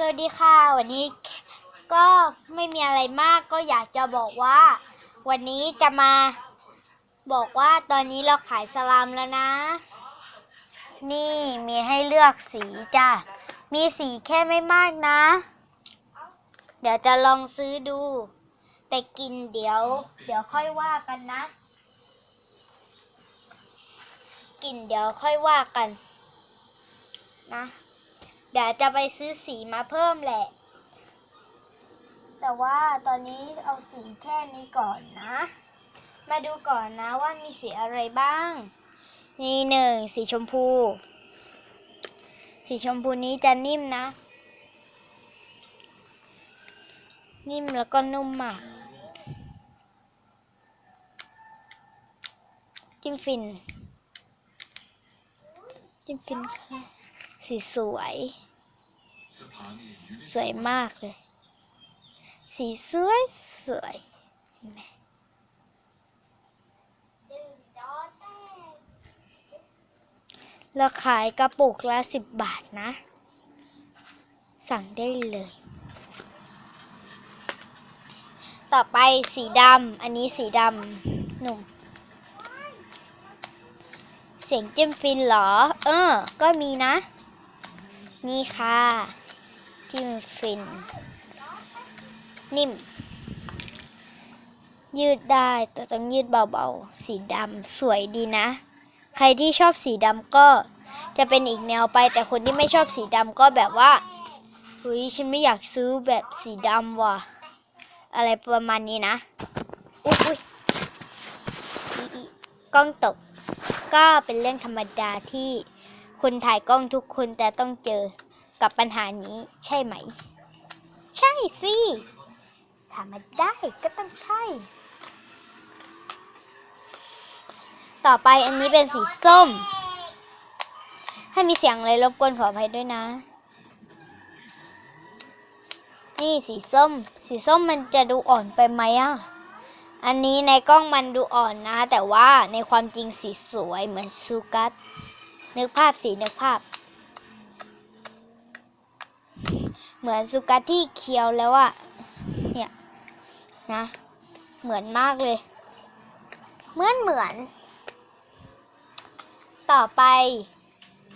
สวัสดีค่ะ วันนี้ก็ไม่มีอะไรมากก็อยากจะบอกว่า วันนี้จะมาบอกว่าตอนนี้เราขายสลามแล้วนะ นี่มีให้เลือกสีจ้ะ มีสีแค่ไม่มากนะ เดี๋ยวจะลองซื้อดู แต่กินเดี๋ยว เดี๋ยวค่อยว่ากันนะ กินเดี๋ยวค่อยว่ากัน นะ เดี๋ยวจะไปซื้อสีมาเพิ่มแหละ แต่ว่าตอนนี้เอาสีแค่นี้ก่อนนะ มาดูก่อนนะว่ามีสีอะไรบ้าง นี่หนึ่งสีชมพู สีชมพูนี้จะนิ่มนะ นิ่มแล้วก็นุ่มมากจิ้มฟิน จิ้มฟินค่ะ สีสวย สวยมากเลย สีสวยสวยเห็นไหมเราขายกระปุกละสิบบาทนะ สั่งได้เลย ต่อไปสีดำ อันนี้สีดำหนุ่ม เสียงจิ้มฟินเหรอ เออ ก็มีนะ นี่ค่ะจิ้มฟิน นิ่ม ยืดได้แต่ต้องยืดเบาๆ สีดำสวยดีนะ ใครที่ชอบสีดำก็จะเป็นอีกแนวไป แต่คนที่ไม่ชอบสีดำก็แบบว่าเฮ้ยฉันไม่อยากซื้อแบบสีดำว่ะ อะไรประมาณนี้นะ อุ๊ยอุ๊ยกล้องตก ก็เป็นเรื่องธรรมดาที่ คนถ่ายกล้องทุกคนแต่ต้องเจอกับปัญหานี้ใช่ไหม ใช่สิถามมาได้ก็ต้องใช่ ต่อไปอันนี้เป็นสีส้ม ถ้ามีเสียงอะไรรบกวนขออภัยด้วยนะ นี่สีส้ม สีส้มมันจะดูอ่อนไปไหมอะ อันนี้ในกล้องมันดูอ่อนนะ แต่ว่าในความจริงสีสวยเหมือนซูกัส นึกภาพสีนึกภาพ เหมือนซูกัสที่เคียวแล้วอะเนี่ยนะ เหมือนมากเลย เหมือนเหมือน ต่อไป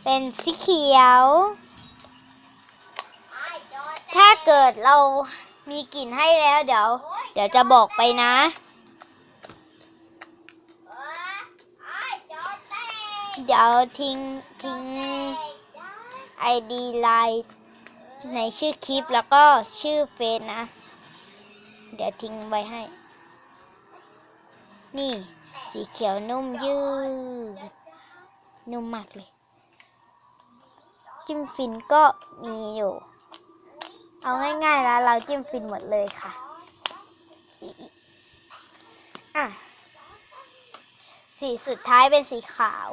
เป็นสีเขียว ถ้าเกิดเรามีกลิ่นให้แล้วเดี๋ยว เดี๋ยวจะบอกไปนะ เดี๋ยวทิ้งทิ้งไอดีไลน์ในชื่อคลิปแล้วก็ชื่อเฟซนะ เดี๋ยวทิ้งไว้ให้ นี่ สีเขียวนุ่มยืดนุ่มมากเลย จิ้มฟินก็มีอยู่ เอาง่ายๆแล้วเราจิ้มฟินหมดเลยค่ะ อะ สีสุดท้ายเป็นสีขาว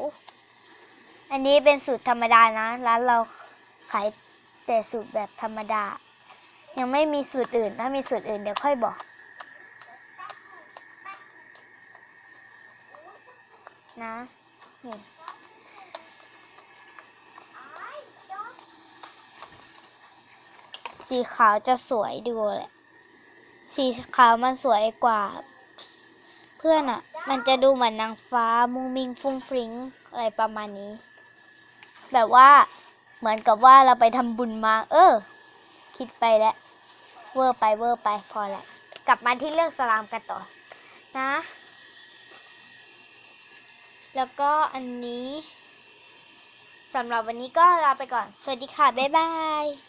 อันนี้เป็นสูตรธรรมดานะ ร้านเราขายแต่สูตรแบบธรรมดา ยังไม่มีสูตรอื่น ถ้ามีสูตรอื่นเดี๋ยวค่อยบอก นะนี่สีขาวจะสวยดูแหละ สีขาวมันสวยกว่าเพื่อนอะ่ะ มันจะดูเหมือนนางฟ้ามุงมิงฟุ้งฟริ้งอะไรประมาณนี้ แบบว่า เหมือนกับว่าเราไปทำบุญมา เออ คิดไปแล้ว เวอร์ไปเวอร์ไปพอแล้วกลับมาที่เรื่องสลามกันต่อ นะ แล้วก็อันนี้สำหรับวันนี้ก็ลาไปก่อน สวัสดีค่ะ บ๊ายบาย